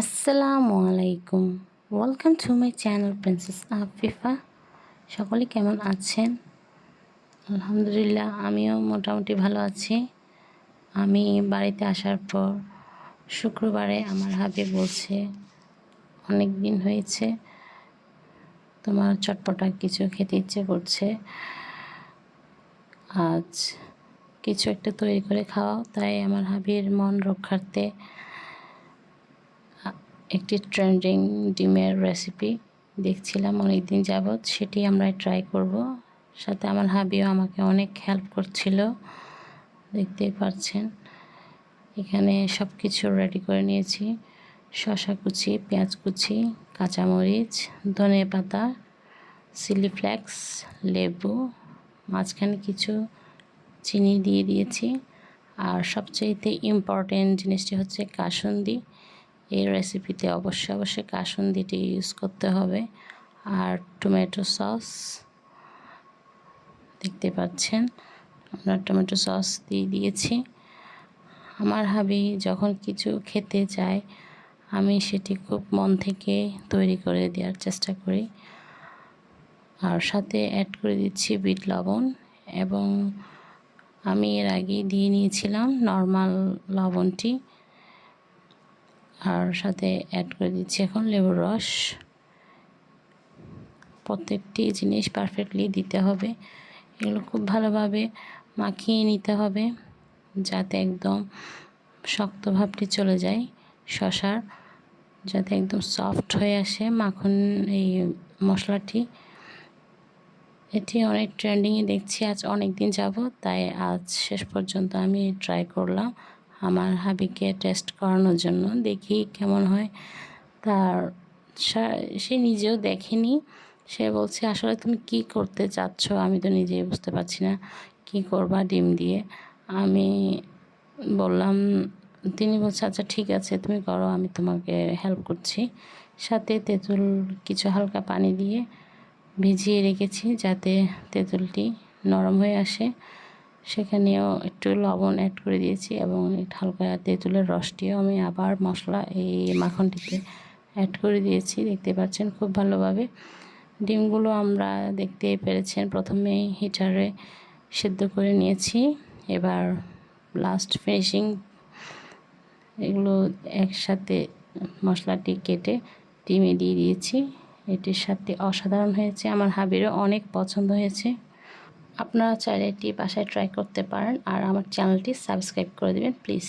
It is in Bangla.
আসসালামু আলাইকুম। Welcome to my channel princess Afifa সকলে কেমন আছেন? আলহামদুলিল্লাহ, আমিও মোটামুটি ভালো আছি। আমি বাড়িতে আসার পর শুক্রবারে আমার হাবি বলছে, অনেক দিন হয়েছে, তোমার চটপটা কিছু খেতে ইচ্ছে করছে। আজ কিছু একটা তৈরি করে খাওয়াও। তাই আমার হাবির মন রক্ষার্থে একটি ট্রেন্ডিং ডিমের রেসিপি দেখছিলাম অনেক দিন যাবৎ, সেটি আমরা ট্রাই করব। সাথে আমার হাবিও আমাকে অনেক হেল্প করছিল, দেখতেই পাচ্ছেন এখানে সব কিছু রেডি করে নিয়েছি। শশা কুচি, পেঁয়াজ কুচি, কাঁচামরিচ, ধনে পাতা চিলি ফ্লেক্স লেবু, মাঝখানে কিছু চিনি দিয়ে দিয়েছি। আর সবচাইতে ইম্পর্টেন্ট জিনিসটি হচ্ছে কাসুন্দি। এই রেসিপিতে অবশ্যই অবশ্যই কাসুন্দিটি ইউজ করতে হবে। আর টমেটো সস দেখতে পাচ্ছেন, আমরা টমেটো সস দিয়ে দিয়েছি। আমার হাবি যখন কিছু খেতে চায়, আমি সেটি খুব মন থেকে তৈরি করে দেওয়ার চেষ্টা করি। আর সাথে অ্যাড করে দিচ্ছি বিট লবণ এবং আমি এর আগে দিয়ে নিয়েছিলাম নর্মাল লবণটি। আর সাথে অ্যাড করে দিচ্ছি এখন লেবুর রস। প্রত্যেকটি জিনিস পারফেক্টলি দিতে হবে। এগুলো খুব ভালোভাবে মাখিয়ে নিতে হবে যাতে একদম শক্ত ভাবটি চলে যায় শশার, যাতে একদম সফট হয়ে আসে মাখন এই মশলাটি। এটি অনেক ট্রেন্ডিংয়ে দেখছি, আজ অনেক দিন যাব তাই আজ শেষ পর্যন্ত আমি ট্রাই করলাম। আমার হাবিকে টেস্ট করানোর জন্য, দেখি কেমন হয়। তার সে নিজেও দেখেনি। সে বলছে, আসলে তুমি কি করতে চাচ্ছ? আমি তো নিজেই বুঝতে পারছি না। কি করবা ডিম দিয়ে? আমি বললাম, তিনি বলছে আচ্ছা ঠিক আছে, তুমি করো, আমি তোমাকে হেল্প করছি। সাথে তেঁতুল কিছু হালকা পানি দিয়ে ভিজিয়ে রেখেছি যাতে তেঁতুলটি নরম হয়ে আসে। সেখানেও একটু লবণ অ্যাড করে দিয়েছি এবং হালকা তেঁতুলের রসটিও আমি আবার মশলা এই মাখনটিতে অ্যাড করে দিয়েছি। দেখতে পাচ্ছেন খুব ভালোভাবে। ডিমগুলো আমরা দেখতে পেরেছেন, প্রথমে হিটারে সেদ্ধ করে নিয়েছি। এবার লাস্ট ফিনিশিং এগুলো একসাথে মশলাটি কেটে ডিমে দিয়ে দিয়েছি। এটির সাথে অসাধারণ হয়েছে, আমার হাবিরও অনেক পছন্দ হয়েছে। আপনারা চাইলে এটি বাসায় ট্রাই করতে পারেন আর আমার চ্যানেলটি সাবস্ক্রাইব করে দেবেন প্লিজ